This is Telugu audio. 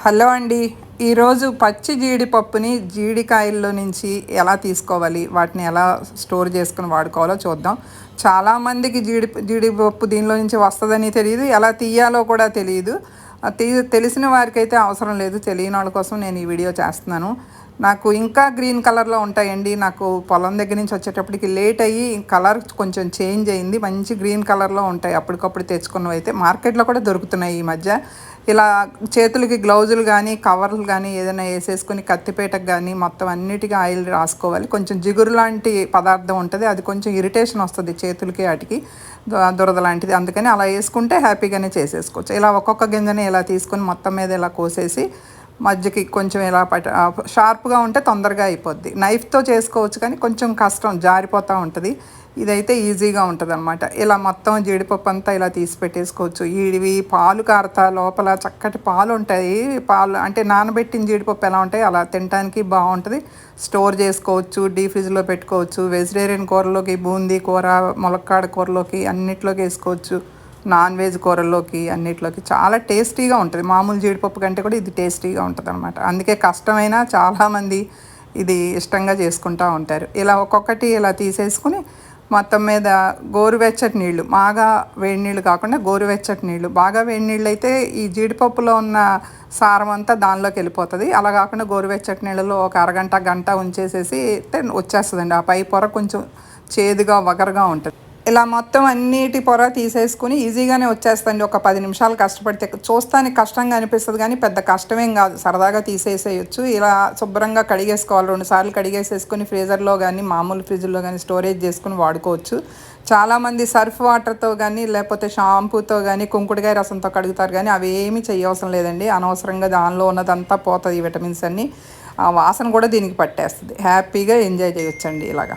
హలో అండి. ఈరోజు పచ్చి జీడిపప్పుని జీడికాయల్లో నుంచి ఎలా తీసుకోవాలి వాటిని ఎలా స్టోర్ చేసుకుని వాడుకోవాలో చూద్దాం. చాలామందికి జీడి జీడిపప్పు దీనిలో నుంచి వస్తుందని తెలియదు ఎలా తీయాలో కూడా తెలియదు. తెలిసిన వారికైతే అవసరం లేదు తెలియని వాళ్ళ కోసం నేను ఈ వీడియో చేస్తున్నాను. నాకు ఇంకా గ్రీన్ కలర్లో ఉంటాయండి. నాకు పొలం దగ్గర నుంచి వచ్చేటప్పటికి లేట్ అయ్యి కలర్ కొంచెం చేంజ్ అయింది. మంచి గ్రీన్ కలర్లో ఉంటాయి. అప్పటికప్పుడు తెచ్చుకున్నవి అయితే మార్కెట్లో కూడా దొరుకుతున్నాయి ఈ మధ్య. ఇలా చేతులకి గ్లౌజులు కానీ కవర్లు కానీ ఏదైనా వేసేసుకొని కత్తిపేటకు కానీ మొత్తం అన్నిటికీ ఆయిల్ రాసుకోవాలి. కొంచెం జిగురు లాంటి పదార్థం ఉంటుంది. అది కొంచెం ఇరిటేషన్ వస్తుంది చేతులకి వాటికి. దురద లాంటిది. అందుకని అలా వేసుకుంటే హ్యాపీగానే చేసేసుకోవచ్చు. ఇలా ఒక్కొక్క గింజని ఇలా తీసుకొని మొత్తం మీద ఇలా కోసేసి మధ్యకి కొంచెం ఇలా పట షార్ప్గా ఉంటే తొందరగా అయిపోద్ది. నైఫ్తో చేసుకోవచ్చు కానీ కొంచెం కష్టం జారిపోతూ ఉంటుంది. ఇదైతే ఈజీగా ఉంటుంది అనమాట ఇలా మొత్తం జీడిపప్పు అంతా ఇలా తీసి పెట్టేసుకోవచ్చు. ఇవి పాలు కారత లోపల చక్కటి పాలు ఉంటాయి. పాలు అంటే నానబెట్టిన జీడిపప్పు ఎలా ఉంటాయి అలా తినడానికి బాగుంటుంది. స్టోర్ చేసుకోవచ్చు డీ ఫ్రిడ్జ్లో పెట్టుకోవచ్చు వెజిటేరియన్ కూరలోకి బూందీ కూర ములక్కాడ కూరలోకి అన్నిట్లోకి వేసుకోవచ్చు. నాన్ వెజ్ కూరల్లోకి అన్నిట్లోకి చాలా టేస్టీగా ఉంటుంది. మామూలు జీడిపప్పు కంటే కూడా ఇది టేస్టీగా ఉంటుంది అనమాట అందుకే కష్టమైనా చాలామంది ఇది ఇష్టంగా చేసుకుంటూ ఉంటారు. ఇలా ఒక్కొక్కటి ఇలా తీసేసుకుని మొత్తం మీద గోరువెచ్చటి నీళ్ళు బాగా వేడి నీళ్ళు కాకుండా గోరువెచ్చటి నీళ్ళు బాగా వేడి నీళ్ళు అయితే ఈ జీడిపప్పులో ఉన్న సారం అంతా దానిలోకి వెళ్ళిపోతుంది. అలా కాకుండా గోరువెచ్చటి నీళ్ళలో ఒక అరగంట గంట ఉంచేసేసి వచ్చేస్తుందండి. ఆ పై పొర కొంచెం చేదుగా వగరగా ఉంటుంది. ఇలా మొత్తం అన్నిటి పొర తీసేసుకుని ఈజీగానే వచ్చేస్తుంది. ఒక పది నిమిషాలు కష్టపడితే చూస్తానికి కష్టంగా అనిపిస్తుంది కానీ పెద్ద కష్టమేం కాదు. సరదాగా తీసేసేయచ్చు. ఇలా శుభ్రంగా కడిగేసుకోవాలి. రెండు సార్లు కడిగేసేసుకుని ఫ్రీజర్లో కానీ మామూలు ఫ్రిడ్జ్లో కానీ స్టోరేజ్ చేసుకుని వాడుకోవచ్చు. చాలామంది సర్ఫ్ వాటర్తో కానీ లేకపోతే షాంపూతో కానీ కుంకుడుకాయ రసంతో కడుగుతారు కానీ అవి ఏమీ చేయవసరం లేదండి. అనవసరంగా దానిలో ఉన్నదంతా పోతుంది విటమిన్స్ అన్నీ. ఆ వాసన కూడా దీనికి పట్టేస్తుంది. హ్యాపీగా ఎంజాయ్ చేయొచ్చండి ఇలాగా.